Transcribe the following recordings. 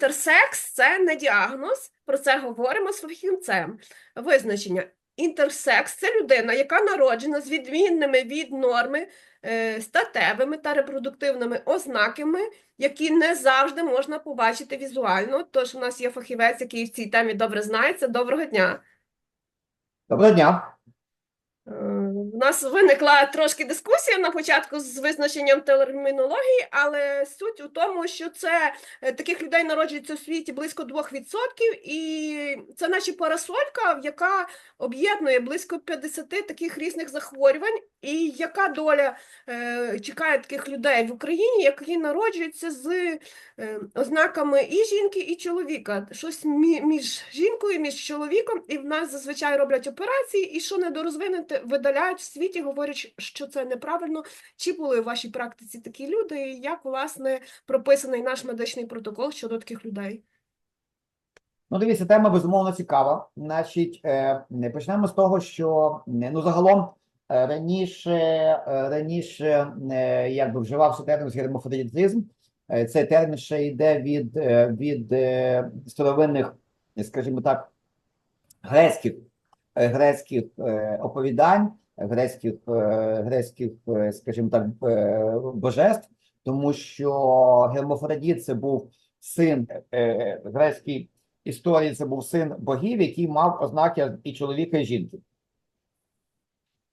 інтерсекс це не діагноз. Про це говоримо з фахівцем. Визначення. Інтерсекс це людина, яка народжена з відмінними від норми е, статевими та репродуктивними ознаками, які не завжди можна побачити візуально. Тож у нас є фахівець, який в цій темі добре знається. Доброго дня. Доброго дня. Е, У нас виникла трошки дискусія на початку з визначенням термінології, але суть у тому, що це е, таких людей народжується у світі близько 2%, і це наче парасолька, яка об'єднує близько 50 таких різних захворювань. І яка доля е, чекає таких людей в Україні, які народжуються з е, ознаками і жінки, і чоловіка. Щось між жінкою, між чоловіком, і в нас зазвичай роблять операції, і що недорозвинете, видаляють в світі, говорять, що це неправильно. Чи були в вашій практиці такі люди, і як, власне, прописаний наш медичний протокол щодо таких людей? Ну, дивіться, тема безумовно цікава. Значить, е, почнемо з того, що е, ну загалом е, раніше, раніше якби вживався термін гермафродітизм. Е, Цей термін ще йде від, від старовинних, скажімо так, грецьких, грецьких е, оповідань, грецьких, е, грецьких, е, скажімо так, е, божеств, тому що Гермафродіт це був син е, грецький історії це був син богів, який мав ознаки і чоловіка, і жінки.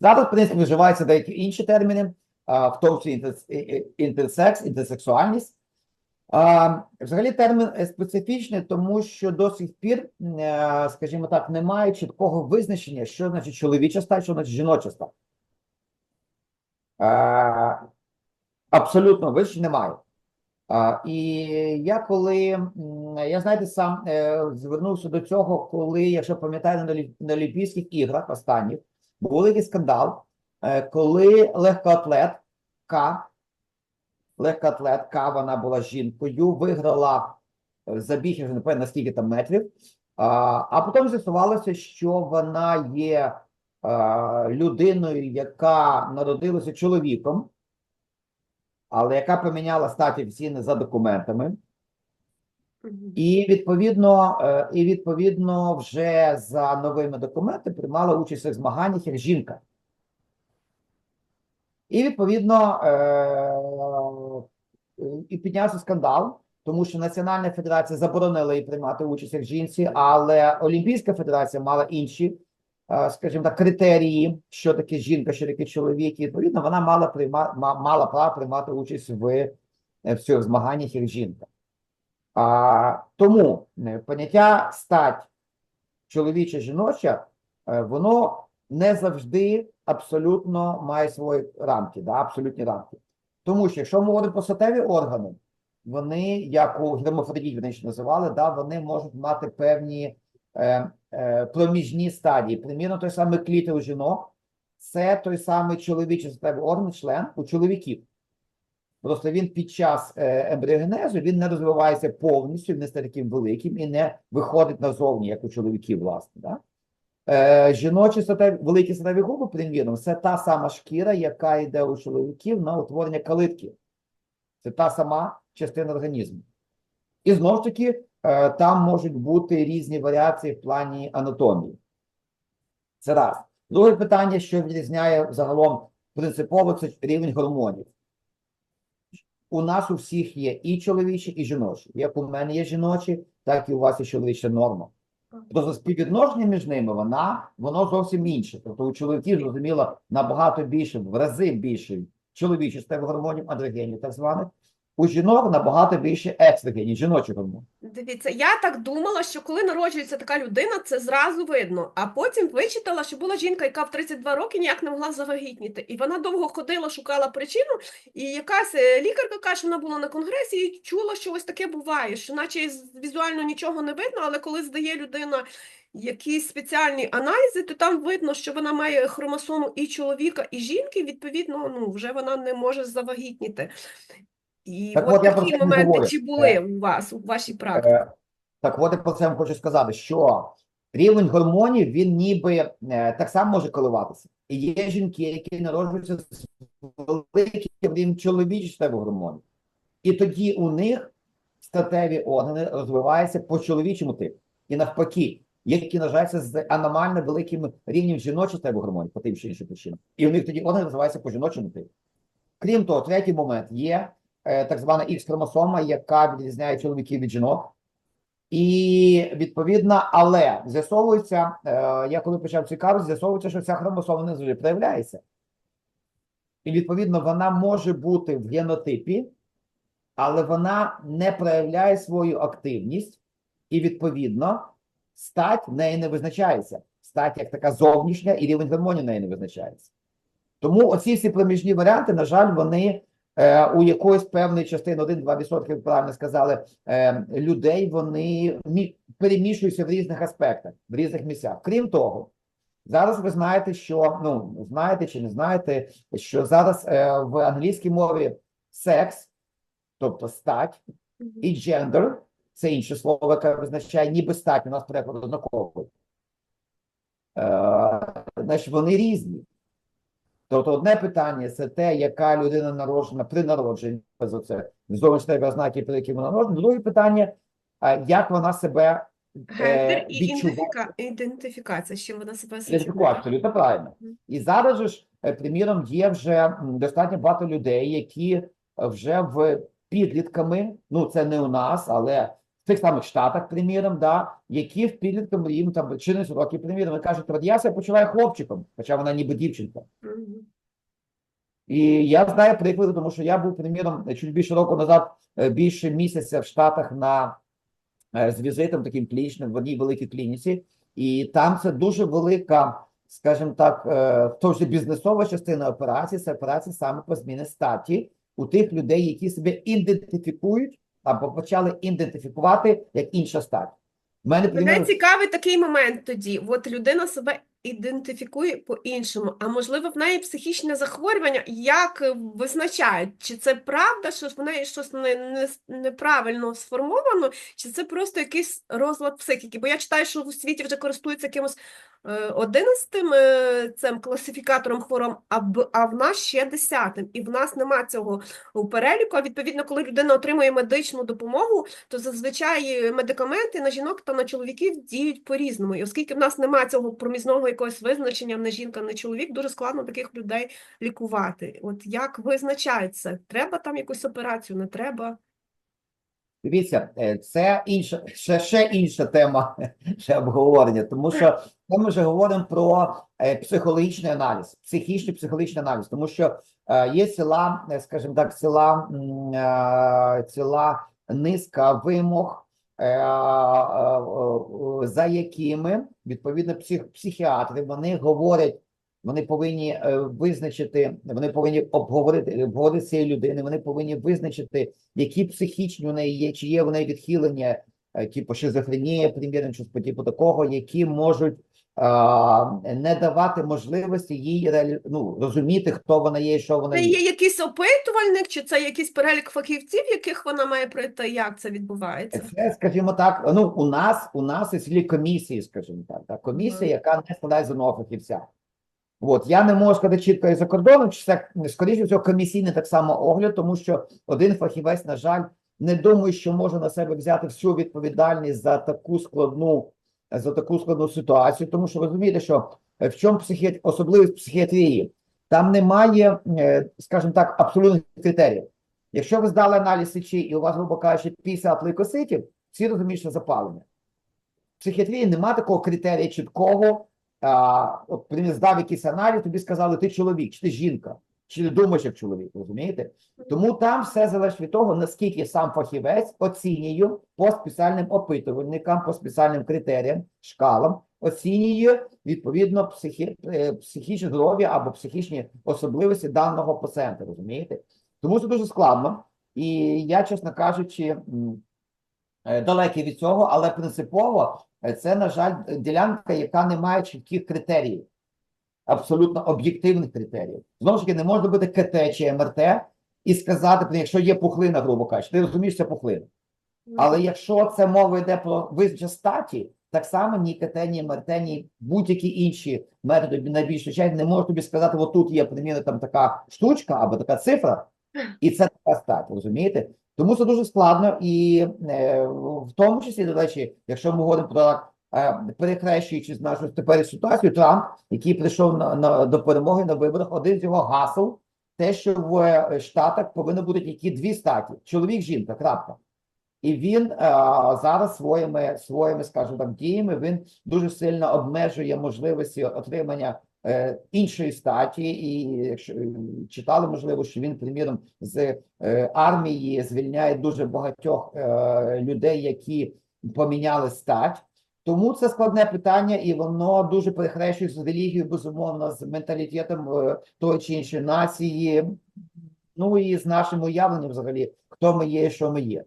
Зараз, в принципі, вживаються деякі інші терміни, в тому числі інтерсекс, інтерсексуальність. Взагалі термін специфічний, тому що до сих пір, е, скажімо так, немає чіткого визначення, що значить чоловіча стать, що значить жіноча стать. Абсолютно визначення немає. І я коли я знаєте, сам е, звернувся до цього, коли, якщо пам'ятаєте, на, Олімпійських іграх останніх був великий скандал, е, коли легкоатлетка, легкоатлетка, вона була жінкою, виграла е, забіг, я вже не пам'ятаю, на скільки там метрів, а, а потім з'ясувалося, що вона є е, людиною, яка народилася чоловіком але яка поміняла статі офіційно за документами, і відповідно, е, і відповідно вже за новими документами приймала участь у змаганнях як жінка. І відповідно і піднявся скандал, тому що Національна федерація заборонила їй приймати участь як жінці, але Олімпійська федерація мала інші, е, скажімо так, критерії, що таке жінка, що таке чоловік. І відповідно вона мала прийма, мала право приймати участь в, е, в змаганнях як жінка. А, тому е, поняття стать чоловіча жіноча, е, воно не завжди абсолютно має свої рамки, да, абсолютні рамки. Тому що якщо ми говоримо про статеві органи, вони, як у гермафродіті вони ще називали, да, вони можуть мати певні е, е, проміжні стадії. Примірно, той самий клітер у жінок, це той самий чоловічий статевий орган, член у чоловіків. Просто він під час е, ембріогенезу він не розвивається повністю, він не стає таким великим і не виходить назовні, як у чоловіків, власне. Да? Е, жіночі статеві, великі статеві губи, приміром, це та сама шкіра, яка йде у чоловіків на утворення калитки. Це та сама частина організму. І знову ж таки, е, там можуть бути різні варіації в плані анатомії. Це раз. Друге питання, що відрізняє загалом принципово, це рівень гормонів. У нас у всіх є і чоловічі, і жіночі. Як у мене є жіночі, так і у вас є чоловіча норма. Тобто співвідношення між ними вона, воно зовсім інше. Тобто у чоловіків, зрозуміло, набагато більше, в рази більше чоловічі став гормонів, андрогенів так званих. У жінок набагато більше екстрогенів, жіночих гормонів. Дивіться, я так думала, що коли народжується така людина, це зразу видно. А потім вичитала, що була жінка, яка в 32 роки ніяк не могла завагітніти. І вона довго ходила, шукала причину. І якась е, лікарка каже, що вона була на конгресі і чула, що ось таке буває, що наче візуально нічого не видно, але коли здає людина якісь спеціальні аналізи, то там видно, що вона має хромосому і чоловіка, і жінки, відповідно, ну, вже вона не може завагітніти. І Так от от я про такі це моменти говорю. чи були Е, у вас, у вашій практиці? Е, Так от я про це вам хочу сказати, що рівень гормонів він ніби е, так само може коливатися. І є жінки, які народжуються з великим рівнем чоловічих гормонів. І тоді у них статеві органи розвиваються по чоловічому типу. І навпаки, які нажаються з аномально великим рівнем жіночої статевих гормонів по тим чи іншим причинам. І у них тоді органи розвиваються по жіночому типу. Крім того, третій момент є так звана Х-хромосома, яка відрізняє чоловіків від жінок. І відповідно, але з'ясовується, е, я коли почав цікавитися, з'ясовується, що ця хромосома не завжди проявляється. І відповідно вона може бути в генотипі, але вона не проявляє свою активність, і відповідно стать в неї не визначається. Стать як така зовнішня, і рівень гормонів в неї не визначається. Тому оці всі проміжні варіанти, на жаль, вони е, у якоїсь певної частини 1-2%, як правильно сказали, е, людей вони перемішуються в різних аспектах, в різних місцях. Крім того, зараз ви знаєте, що ну знаєте чи не знаєте, що зараз е, в англійській мові секс, тобто стать і gender, це інше слово, яке визначає ніби стать, у нас переклад однаковий. Е, значить, вони різні. Тобто одне питання це те, яка людина народжена при народженні, за це зовнішні ознаки, при якій вона народжена. Друге питання, як вона себе е, і ідентифіка... ідентифікація, з чим вона себе асоціює. абсолютно правильно. І зараз же ж, е, приміром, є вже достатньо багато людей, які вже в підлітками, ну це не у нас, але тих самих Штатах, приміром, да, які в підлітками їм там 14 років, приміром, і кажуть, от я себе почуваю хлопчиком, хоча вона ніби дівчинка. І я знаю приклади, тому що я був, приміром, чуть більше року назад, е, більше місяця в Штатах на е, з візитом таким клінічним в одній великій клініці, і там це дуже велика, скажімо так, е, тож бізнесова частина операції, це операція саме по зміни статі у тих людей, які себе ідентифікують або почали ідентифікувати як інша стать. Мене Мене цікавий такий момент тоді. От людина себе ідентифікує по-іншому, а можливо, в неї психічне захворювання, як е, визначають, чи це правда, що в неї щось не, не, неправильно сформовано, чи це просто якийсь розлад психіки? Бо я читаю, що у світі вже користуються якимось е, одинадцятим е, цим класифікатором хвороб, а, а в нас ще десятим. І в нас нема цього переліку. А відповідно, коли людина отримує медичну допомогу, то зазвичай медикаменти на жінок та на чоловіків діють по-різному. І оскільки в нас немає цього проміжного якогось визначення не жінка, не чоловік, дуже складно таких людей лікувати. От як визначають це? Треба там якусь операцію, не треба? Дивіться, е, це інша, ще, ще інша тема ще обговорення, тому що ми вже говоримо про е, психологічний аналіз, психічний психологічний аналіз, тому що е, є ціла, скажімо так, ціла, ціла низка вимог, за якими відповідно псих, психіатри вони говорять. Вони повинні е, визначити, вони повинні обговорити обговорити цієї людини. вони повинні визначити, які психічні у неї є, чи є в неї відхилення, е, типу шизофренія, примірно, щось по типу такого, які можуть не давати можливості їй ну, розуміти, хто вона є і що вона Це є. є якийсь опитувальник, чи це якийсь перелік фахівців, яких вона має пройти? Як це відбувається? Це, скажімо так, ну у нас у нас є цілі комісії, скажімо так, так комісія, яка не складає з одного фахівця. От я не можу сказати чітко і за кордоном, чи це скоріше всього комісійний так само огляд, тому що один фахівець, на жаль, не думаю, що може на себе взяти всю відповідальність за таку складну за таку складну ситуацію, тому що розумієте, що е, в чому психі... особливість психіатрії? Там немає, е, скажімо так, абсолютних критеріїв. Якщо ви здали аналіз сечі і у вас, грубо кажучи, 50 лейкоцитів, всі розуміють, що запалення. В психіатрії немає такого критерія чіткого. А, от здав якийсь аналіз, тобі сказали, ти чоловік, чи ти жінка, чи ти думаєш як чоловік, розумієте? Тому там все залежить від того, наскільки сам фахівець оцінює по спеціальним опитувальникам, по спеціальним критеріям, шкалам, оцінює відповідно психі, е, психічне здоров'я або психічні особливості даного пацієнта, розумієте? Тому це дуже складно. І я, чесно кажучи, е, далекий від цього, але принципово е, це, на жаль, ділянка, яка не має чітких критеріїв, абсолютно об'єктивних критеріїв. Знову ж таки, не можна бути КТ чи МРТ і сказати, «Блін, якщо є пухлина, грубо кажучи, ти розумієш, це пухлина. Але якщо це мова йде про визначення статі, так само ні КТ, ні МРТ, ні будь-які інші методи найбільш чай не можуть тобі сказати, от тут є, примірно, там така штучка або така цифра, і це така стать, розумієте? Тому це дуже складно, і е, в тому числі, до речі, якщо ми говоримо про перехрещуючи з нашу теперішню ситуацію, Трамп, який прийшов на, на, до перемоги на виборах, один з його гасел, те, що в е, Штатах повинно бути тільки дві статі: чоловік, жінка, крапка. І він е, зараз своїми, своїми, скажімо так, діями він дуже сильно обмежує можливості отримання е, іншої статі. І якщо е, читали, можливо, що він, приміром, з е, армії звільняє дуже багатьох е, людей, які поміняли стать. Тому це складне питання, і воно дуже перехрещується з релігією, безумовно, з менталітетом е, тої чи іншої нації. Ну і з нашим уявленням, взагалі, хто ми є і що ми є.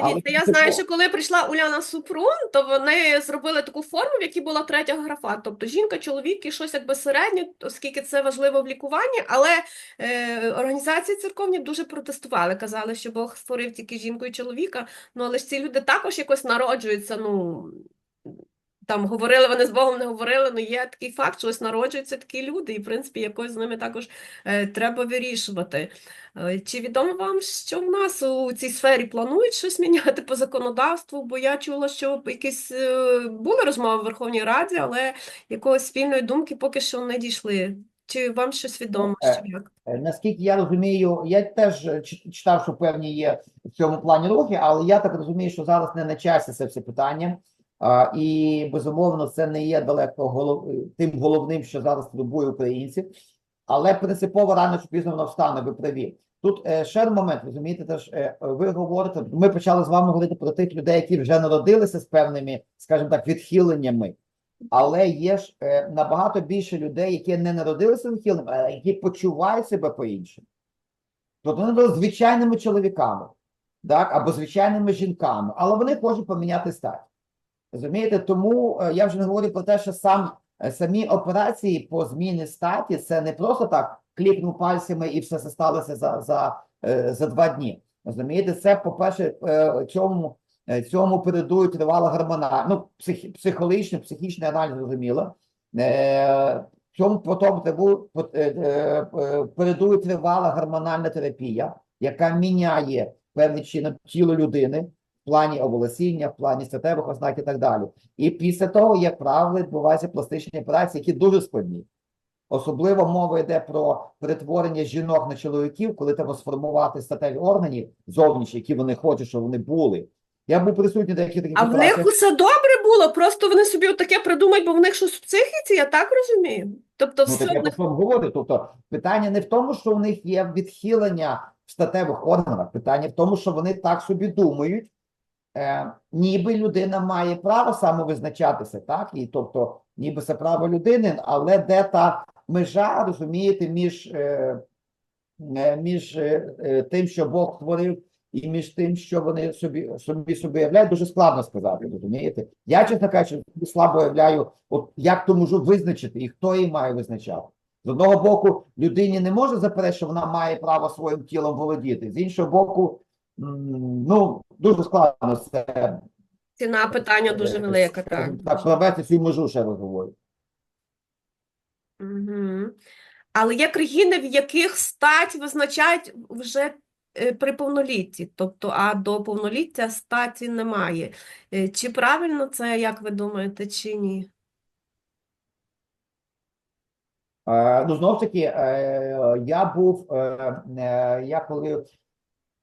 Але Дивіться, я знаю, що коли прийшла Уляна Супрун, то вони зробили таку форму, в якій була третя графа, тобто жінка, чоловік і щось якби середнє, оскільки це важливо в лікуванні, але е, організації церковні дуже протестували, казали, що Бог створив тільки жінку і чоловіка, ну але ж ці люди також якось народжуються, ну там говорили вони з Богом, не говорили, ну є такий факт, що ось народжуються такі люди, і в принципі якось з ними також е, треба вирішувати. Е, Чи відомо вам, що в нас у цій сфері планують щось міняти по законодавству? Бо я чула, що якісь е, були розмови в Верховній Раді, але якогось спільної думки поки що не дійшли. Чи вам щось відомо? е, Що як? Е, Наскільки я розумію, я теж е, читав, що певні є в цьому плані рухи, але я так розумію, що зараз не на часі це все питання. А, і безумовно, це не є далеко голов... тим головним, що зараз турбує українців. Але принципово рано чи пізно воно встане, ви праві. Тут е, ще один момент, розумієте, теж е, ви говорите, ми почали з вами говорити про тих людей, які вже народилися з певними, скажімо так, відхиленнями. Але є ж е, набагато більше людей, які не народилися з відхиленнями, а які почувають себе по-іншому. Тобто вони були звичайними чоловіками, так, або звичайними жінками, але вони хочуть поміняти стать. Розумієте, тому е, я вже не говорю про те, що сам е, самі операції по зміні статі це не просто так клікнув пальцями і все це сталося за, за, е, за два дні. Розумієте, це, по-перше, е, цьому, цьому передує тривала гормона, ну, псих, психологічний, психічний аналіз, зрозуміло. Цьому потім передує тривала гормональна терапія, яка міняє певним чином тіло людини плані оволосіння, в плані статевих ознак і так далі. І після того, як правило, відбуваються пластичні операції, які дуже складні. Особливо мова йде про перетворення жінок на чоловіків, коли треба сформувати статеві органи зовнішні, які вони хочуть, щоб вони були. Я був присутній деяких таких А в них усе добре було, просто вони собі таке придумають, бо в них щось в психіці, я так розумію. Тобто Ну, все так я них говорю. Тобто, питання не в тому, що в них є відхилення в статевих органах, питання в тому, що вони так собі думають, е, ніби людина має право самовизначатися, так? І тобто, ніби це право людини, але де та межа, розумієте, між, е, е, між тим, що Бог створив, і між тим, що вони собі собі собі уявляють, дуже складно сказати, розумієте? Я, чесно кажучи, слабо уявляю, от як то можу визначити і хто її має визначати. З одного боку, людині не може заперечити, що вона має право своїм тілом володіти. З іншого боку, ну дуже складно це ціна питання дуже велика, так. так провести цю межу, ще раз говорю. Угу. Але є країни, в яких стать визначають вже е, при повнолітті, тобто, а до повноліття статі немає. Е, Чи правильно це, як ви думаєте, чи ні? Е, Ну, знов таки, я був, я коли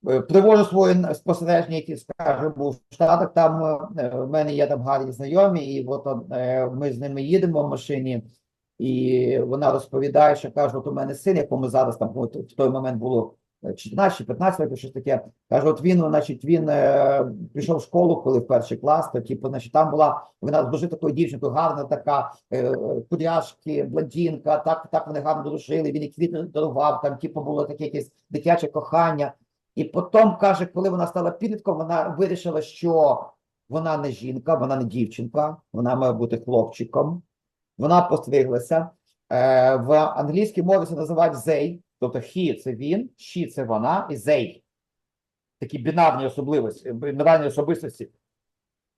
привожу свої спостереження, які скажу, був в Штатах, там е, в мене є там гарні знайомі, і от е, ми з ними їдемо в машині, і вона розповідає, що каже, от у мене син, якому зараз там от, в той момент було е, 14 чи 15 років, щось таке. Каже, от він, значить, він е, пішов в школу, коли в перший клас, то типу, значить, там була вона дуже такою дівчинкою, гарна така, е, кудряшки, блондинка, так, так вони гарно дружили, він і квіти дарував, там, типу, було таке якесь дитяче кохання. І потім, каже, коли вона стала підлітком, вона вирішила, що вона не жінка, вона не дівчинка, вона має бути хлопчиком. Вона постриглася. Е, в англійській мові це називають they, тобто he – це він, she – це вона, і they. Такі бінарні особливості, бінарні особистості,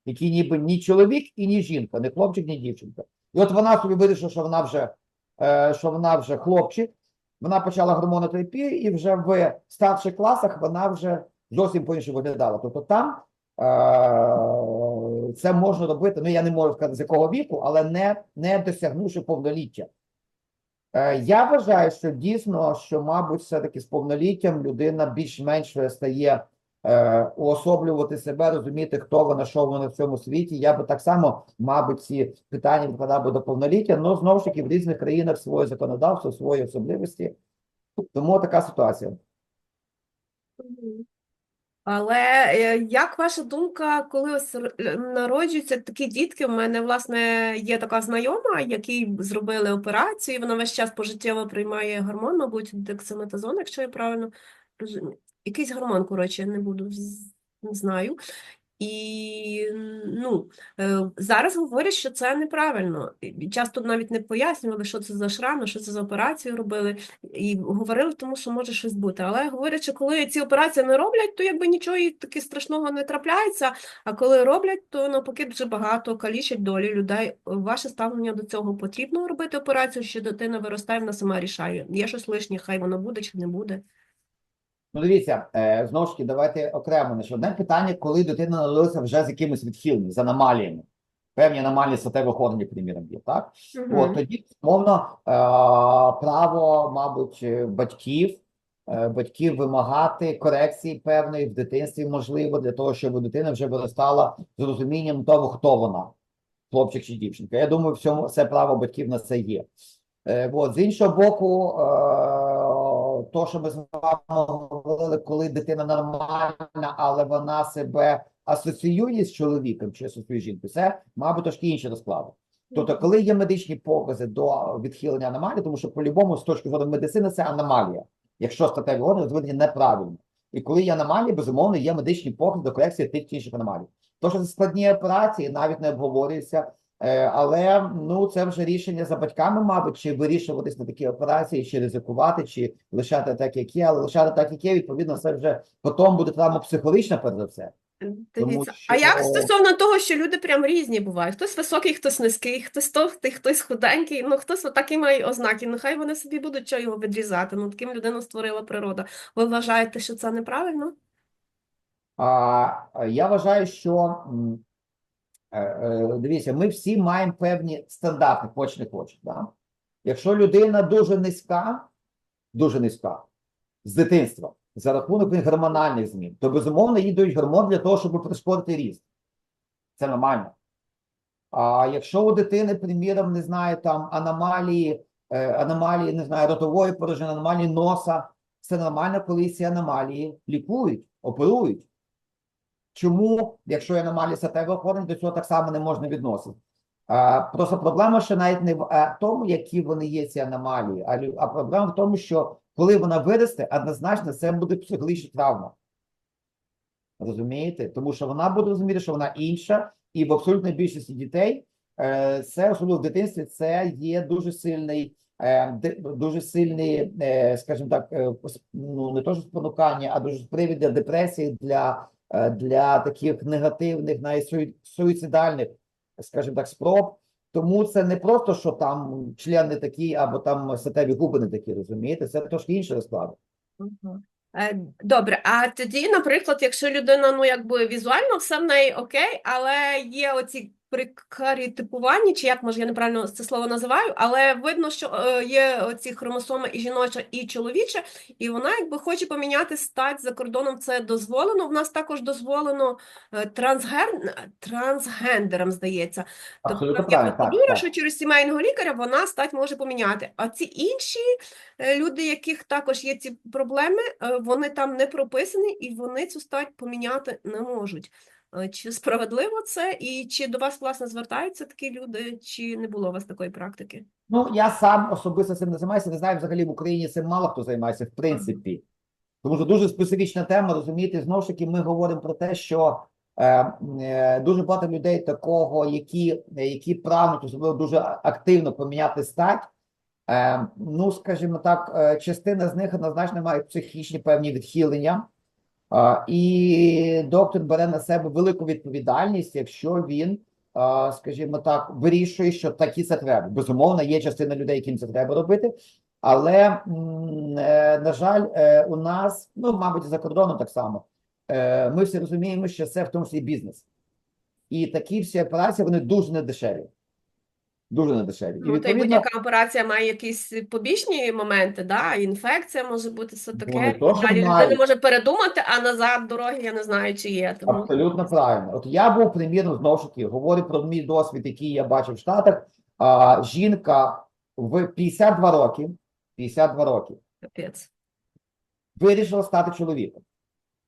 які ніби ні чоловік і ні жінка, не хлопчик, ні дівчинка. І от вона собі вирішила, що вона вже, е, що вона вже хлопчик, вона почала гормонотерапію, і вже в старших класах вона вже зовсім по-іншому виглядала. Тобто там е, це можна робити, ну я не можу сказати з якого віку, але не, не досягнувши повноліття. Е, Я вважаю, що дійсно, що, мабуть, все-таки з повноліттям людина більш-менш стає е, уособлювати себе, розуміти, хто вона, що вона в цьому світі. Я би так само, мабуть, ці питання викладав би до повноліття, але знову ж таки в різних країнах своє законодавство, свої особливості. Тому така ситуація. Але е, як ваша думка, коли ось народжуються такі дітки? У мене, власне, є така знайома, якій зробили операцію, вона весь час пожиттєво приймає гормон, мабуть, дексаметазон, якщо я правильно розумію. Якийсь гормон, коротше, не буду, не знаю. І ну, е, зараз говорять, що це неправильно. Часто навіть не пояснювали, що це за шрами, що це за операцію робили, і говорили, тому що може щось бути. Але говорять, що коли ці операції не роблять, то якби нічого таки страшного не трапляється. А коли роблять, то навпаки дуже багато калічать долі людей. Ваше ставлення до цього потрібно робити операцію, що дитина виростає, вона сама рішає. Є щось лишнє, хай воно буде чи не буде. Ну, дивіться, е, знову ж таки, давайте окремо. Значить, одне питання, коли дитина народилася вже з якимось відхиленням, з аномаліями. Певні аномалії статевих органів, приміром, є, так? От, тоді, мовно, е, право, мабуть, батьків, е, батьків вимагати корекції певної в дитинстві, можливо, для того, щоб дитина вже виростала з розумінням того, хто вона, хлопчик чи дівчинка. Я думаю, в цьому все право батьків на це є. Е, от, з іншого боку, е, то, що ми з вами говорили, коли дитина нормальна, але вона себе асоціює з чоловіком чи асоціює з жінкою, це, мабуть, трошки інші розклади. Тобто, коли є медичні покази до відхилення аномалії, тому що по-любому, з точки зору медицини, це аномалія, якщо статеві органи розвинені неправильно. І коли є аномалії, безумовно, є медичні покази до корекції тих чи інших аномалій. То, що це складні операції, навіть не обговорюється, але ну це вже рішення за батьками, мабуть, чи вирішуватись на такі операції, чи ризикувати, чи лишати так, як є, але лишати так, як є, відповідно, це вже потім буде травма психологічна, перш за все. Дивіться, що- а як стосовно того, що люди прям різні бувають? Хтось високий, хтось низький, хтось товстий, хтось худенький, ну хтось отакі має ознаки. Ну хай вони собі будуть що його відрізати. Ну таким людину створила природа. Ви вважаєте, що це неправильно? А я вважаю, що е, е, дивіться, ми всі маємо певні стандарти, хоч не хоч. Да? Якщо людина дуже низька, дуже низька з дитинства, за рахунок гормональних змін, то безумовно їй дають гормон для того, щоб пришкодити ріст. Це нормально. А якщо у дитини, приміром, не знаю, там аномалії, е, аномалії, не знаю, ротової порожнини, аномалії носа, це нормально, коли ці аномалії лікують, оперують. Чому, якщо є аномалії статевих органів, до цього так само не можна відносити? А, просто проблема ще навіть не в тому, які вони є ці аномалії, а, а проблема в тому, що коли вона виросте, однозначно це буде психологічна травма. Розумієте? Тому що вона буде розуміти, що вона інша, і в абсолютній більшості дітей е, це, особливо в дитинстві, це є дуже сильний, е, дуже сильний, е, скажімо так, е, ну не то що спонукання, а дуже привід для депресії, для, для таких негативних, навіть суїцидальних, скажімо так, спроб. Тому це не просто, що там член не такий, або там статеві губи не такі, розумієте? Це трошки інше розклад. Е, Добре, а тоді, наприклад, якщо людина, ну якби візуально все в неї окей, але є оці прикарі типування, чи як може я неправильно це слово називаю, але видно, що е, є оці хромосоми і жіноча, і чоловіча, і вона якби хоче поміняти стать за кордоном, це дозволено. В нас також дозволено е, трансгер... трансгендерам, здається. Тобто Абсолютно є правильно, процедура, так. що через сімейного лікаря вона стать може поміняти. А ці інші е, люди, яких також є ці проблеми, вони там не прописані і вони цю стать поміняти не можуть. Е, Чи справедливо це, і чи до вас, власне, звертаються такі люди, чи не було у вас такої практики? Ну, я сам особисто цим не займаюся, не знаю, взагалі в Україні цим мало хто займається, в принципі. Тому що дуже специфічна тема, розумієте, знову ж таки, ми говоримо про те, що е, е, дуже багато людей такого, які, які прагнуть, особливо дуже активно поміняти стать. Е, ну, скажімо так, е, частина з них однозначно має психічні певні відхилення. І доктор бере на себе велику відповідальність, якщо він скажімо так, вирішує, що такі це треба. Безумовно, є частина людей, яким це треба робити. Але, е, на жаль, е, у нас, ну, мабуть, за кордоном так само, е, ми всі розуміємо, що це в тому числі бізнес. І такі всі операції вони дуже недешеві. Дуже недешеві. Ну, та й відповідно, будь-яка операція має якісь побічні моменти, да? інфекція може бути все таке. не далі людина мають. може передумати, а назад дороги я не знаю, чи є. Тому Абсолютно правильно. От я був примірно знову ж таки, говорю про мій досвід, який я бачив в Штатах. А, жінка в 52 роки, 52 роки капець. вирішила стати чоловіком.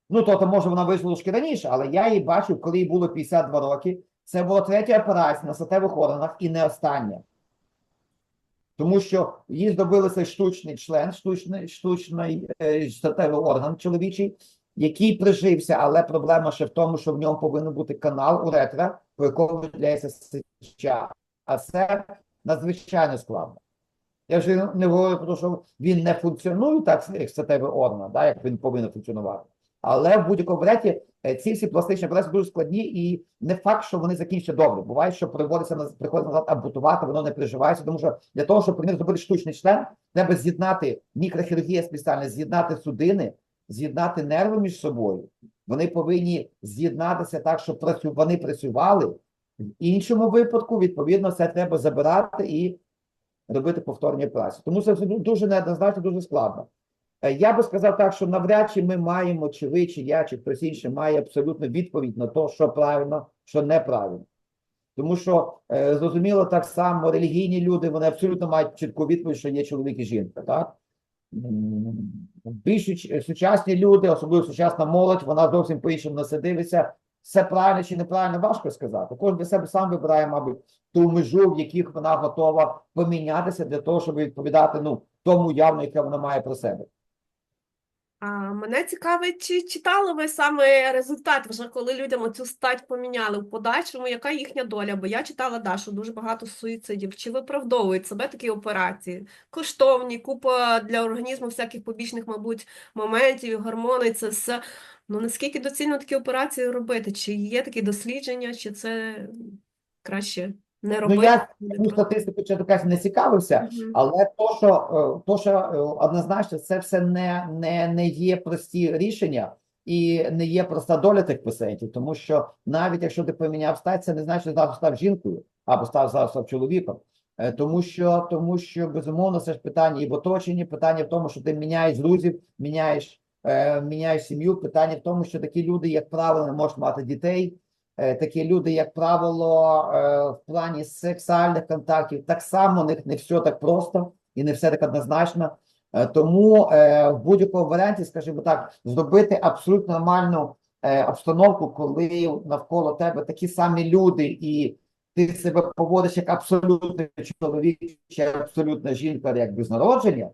Ну, тобто, може, вона вийшла трошки раніше, але я її бачив, коли їй було 52 роки. Це була третя операція на статевих органах і не остання. Тому що їй зробили цей штучний член, штучний, штучний е, статевий орган чоловічий, який прижився, але проблема ще в тому, що в ньому повинен бути канал уретра, по якому виділяється сеча. А це надзвичайно складно. Я вже не говорю про те, що він не функціонує так, як статевий орган, да, як він повинен функціонувати. Але в будь-якому варіанті е, ці всі пластичні операції дуже складні, і не факт, що вони закінчаться добре. Буває, що приводиться на приходить назад ампутувати, воно не приживається, тому що для того, щоб примір зробити штучний член, треба з'єднати мікрохірургія спеціальна, з'єднати судини, з'єднати нерви між собою. Вони повинні з'єднатися так, щоб працю... вони працювали. В іншому випадку, відповідно, це треба забирати і робити повторні операції. Тому це дуже неоднозначно, дуже складно. Е, Я би сказав так, що навряд чи ми маємо, чи ви, чи я, чи хтось інший має абсолютно відповідь на те, що правильно, що неправильно. Тому що е, зрозуміло так само релігійні люди, вони абсолютно мають чітку відповідь, що є чоловік і жінка. Так? М, Більш суч- сучасні люди, особливо сучасна молодь, вона зовсім по-іншому на це дивиться. Все правильно чи неправильно, важко сказати. Кожен для себе сам вибирає, мабуть, ту межу, в яких вона готова помінятися для того, щоб відповідати ну, тому явно, яке вона має про себе. А мене цікавить, чи читали ви саме результат, вже коли людям оцю стать поміняли в подальшому, яка їхня доля? Бо я читала, да, що дуже багато суїцидів. Чи виправдовують себе такі операції? Коштовні, купа для організму всяких побічних, мабуть, моментів, гормони, це все. Ну наскільки доцільно такі операції робити? Чи є такі дослідження, чи це краще не Ну, я цю статистику, чесно кажучи, не цікавився, Мгм. але то, що, е, то, що е, однозначно, це все не, не, не є прості рішення і не є проста доля тих пацієнтів, тому що навіть якщо ти поміняв стать, це не значить, що став жінкою або став зараз став чоловіком. Е, Тому що, тому що безумовно це ж питання і в оточенні, питання в тому, що ти міняєш друзів, міняєш, е, міняєш сім'ю. Питання в тому, що такі люди, як правило, не можуть мати дітей. Е, Такі люди, як правило, е, в плані сексуальних контактів, так само у них не все так просто і не все так однозначно. Е, Тому в будь-якому варіанті, скажімо так, зробити абсолютно нормальну обстановку, коли навколо тебе такі самі люди, і ти себе поводиш як абсолютний чоловік чи абсолютна жінка, як без народження.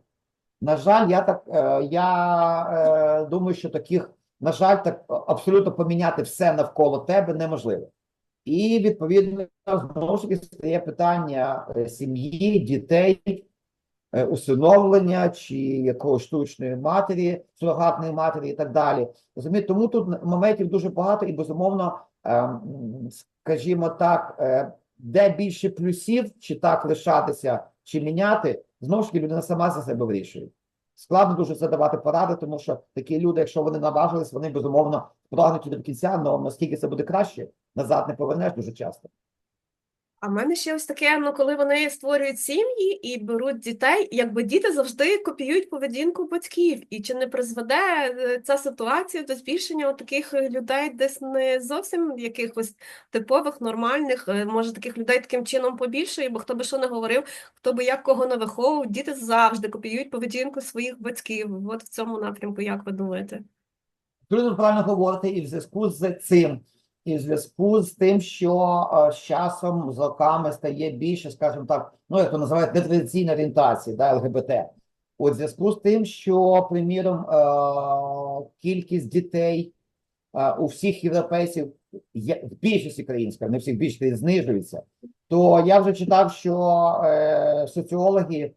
На жаль, я так я думаю, що таких, на жаль, так абсолютно поміняти все навколо тебе неможливо. І відповідно знову ж таки стає питання е, сім'ї, дітей, е, усиновлення чи якогось штучної матері, сурогатної матері і так далі. Розумієте, тому тут моментів дуже багато, і безумовно, е, скажімо так, е, де більше плюсів, чи так лишатися, чи міняти, знову ж таки людина сама за себе вирішує. Складно дуже це давати поради, тому що такі люди, якщо вони наважились, вони безумовно прагнуть до кінця, але наскільки це буде краще, назад не повернеш дуже часто. А в мене ще ось таке, ну коли вони створюють сім'ї і беруть дітей, якби діти завжди копіюють поведінку батьків. І чи не призведе е, ця ситуація до збільшення таких е, людей, десь не зовсім якихось типових, нормальних, е, може таких людей таким чином побільшає, бо хто би що не говорив, хто би як кого не виховував, діти завжди копіюють поведінку своїх батьків. От в цьому напрямку, як ви думаєте? Абсолютно правильно говорите, і в зв'язку з цим, і в зв'язку з тим, що е, з часом, з роками стає більше, скажімо так, ну як то називають нетрадиційна орієнтація, да, ЛГБТ. От зв'язку з тим, що, приміром, е, кількість дітей е, у всіх європейців, є- в більшості країн, не всіх більшості країн знижується, то я вже читав, що соціологи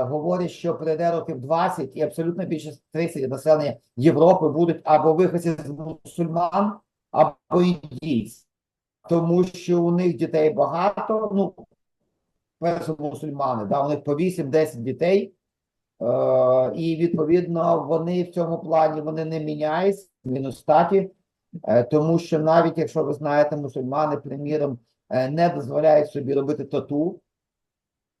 говорять, що прийде років 20 і абсолютно більшість 30 населення Європи будуть або виходці з мусульман, або індійці. Тому що у них дітей багато, ну, перше мусульмани, да, у них по 8-10 дітей, е, і відповідно вони в цьому плані вони не міняються. плюс-мінус статі, е, тому що навіть якщо ви знаєте, мусульмани, приміром, е, не дозволяють собі робити тату,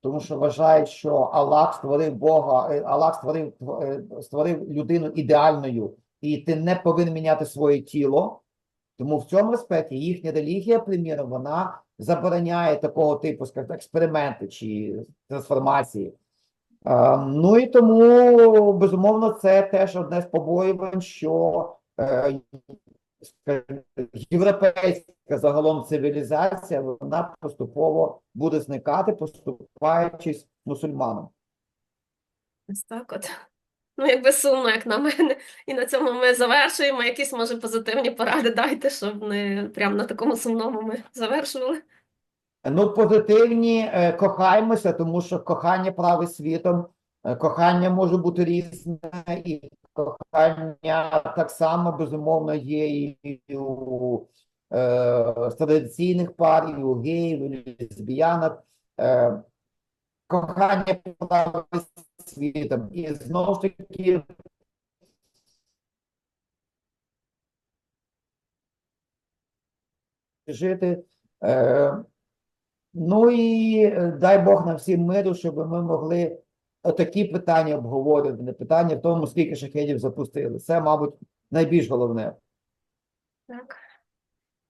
тому що вважають, що Аллах створив Бога, е, Аллах створив, е, створив людину ідеальною, і ти не повинен міняти своє тіло. Тому в цьому аспекті їхня релігія, приміром, вона забороняє такого типу, скажімо експерименти чи трансформації. Е, Ну і тому, безумовно, це теж одне з побоювань, що е, європейська загалом цивілізація, вона поступово буде зникати, поступаючись мусульманам. Так от. Ну, якби сумно, як на мене. І на цьому ми завершуємо. Якісь, може, позитивні поради дайте, щоб не прямо на такому сумному ми завершували. Ну, позитивні, е, кохаймося, тому що кохання править світом, е, кохання може бути різне, і кохання так само, безумовно, є і у е, традиційних пар, і у геїв, і лесбіянок. Е, кохання править світом. І знову ж таки, жити. Е, Ну і е, дай Бог нам всім миру, щоб ми могли такі питання обговорювати, не питання в тому, скільки шахедів запустили. Це, мабуть, найбільш головне. Так.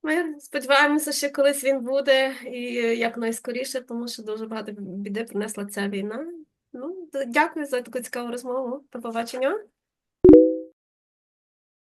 Ми сподіваємося, що колись він буде і якнайскоріше, тому що дуже багато біди принесла ця війна. Ну, дякую за таку цікаву розмову. До побачення.